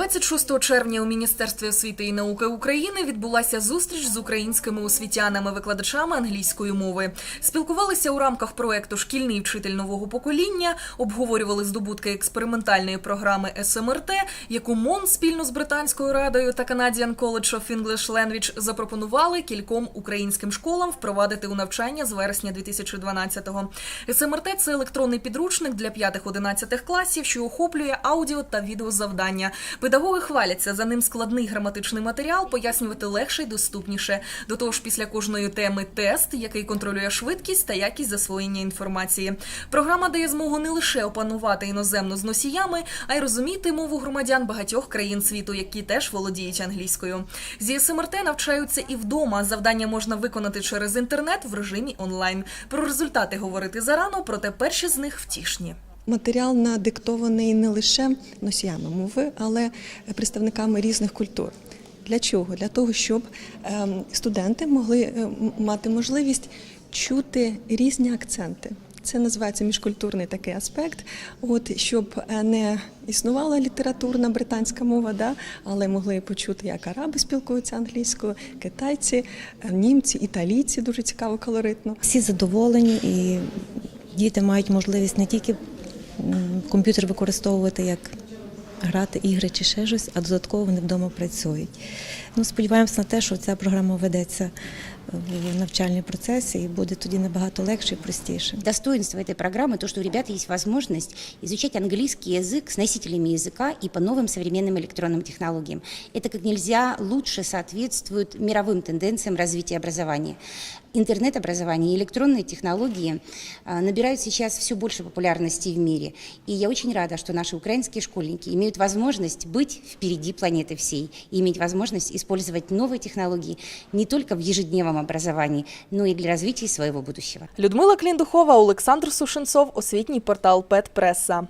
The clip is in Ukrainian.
26 червня у Міністерстві освіти і науки України відбулася зустріч з українськими освітянами, викладачами англійської мови. Спілкувалися у рамках проекту Шкільний вчитель нового покоління, обговорювали здобутки експериментальної програми СМРТ, яку МОН спільно з британською радою та Canadian College of English Language запропонували кільком українським школам впровадити у навчання з вересня 2012-го. СМРТ – це електронний підручник для 5-11 класів, що охоплює аудіо та відеозавдання. Педагоги хваляться за ним складний граматичний матеріал, пояснювати легше й доступніше. До того ж, після кожної теми тест, який контролює швидкість та якість засвоєння інформації. Програма дає змогу не лише опанувати іноземну з носіями, а й розуміти мову громадян багатьох країн світу, які теж володіють англійською. Зі СМРТ навчаються і вдома. Завдання можна виконати через інтернет в режимі онлайн. Про результати говорити зарано, проте перші з них втішні. Матеріал надиктований не лише носіями мови, але представниками різних культур. Для чого? Для того, щоб ем, студенти могли е, мати можливість чути різні акценти. Це називається міжкультурний такий аспект. От щоб е, не існувала літературна британська мова, да, але могли почути, як араби спілкуються англійською, китайці, е, німці, італійці дуже цікаво, колоритно. Всі задоволені і діти мають можливість не тільки комп'ютер використовувати як грати ігри чи ще щось, а додатково вони вдома працюють. Ну, сподіваємося на те, що ця програма ведеться в навчальній процесі і буде тоді набагато легше і простіше. Достоинство этой программы то, что у ребят есть возможность изучать английский язык с носителями языка и по новым современным электронным технологиям. Это как нельзя лучше соответствует мировым тенденциям развития образования. Интернет-образование и электронные технологии а, набирают сейчас все больше популярности в мире. И я очень рада, что наши украинские школьники имеют возможность быть впереди планеты всей и иметь возможность использовать новые технологии не только в ежедневном образовании, но и для развития своего будущего. Людмила Кліндухова, Олександр Сушенцов, освітній портал Петпреса.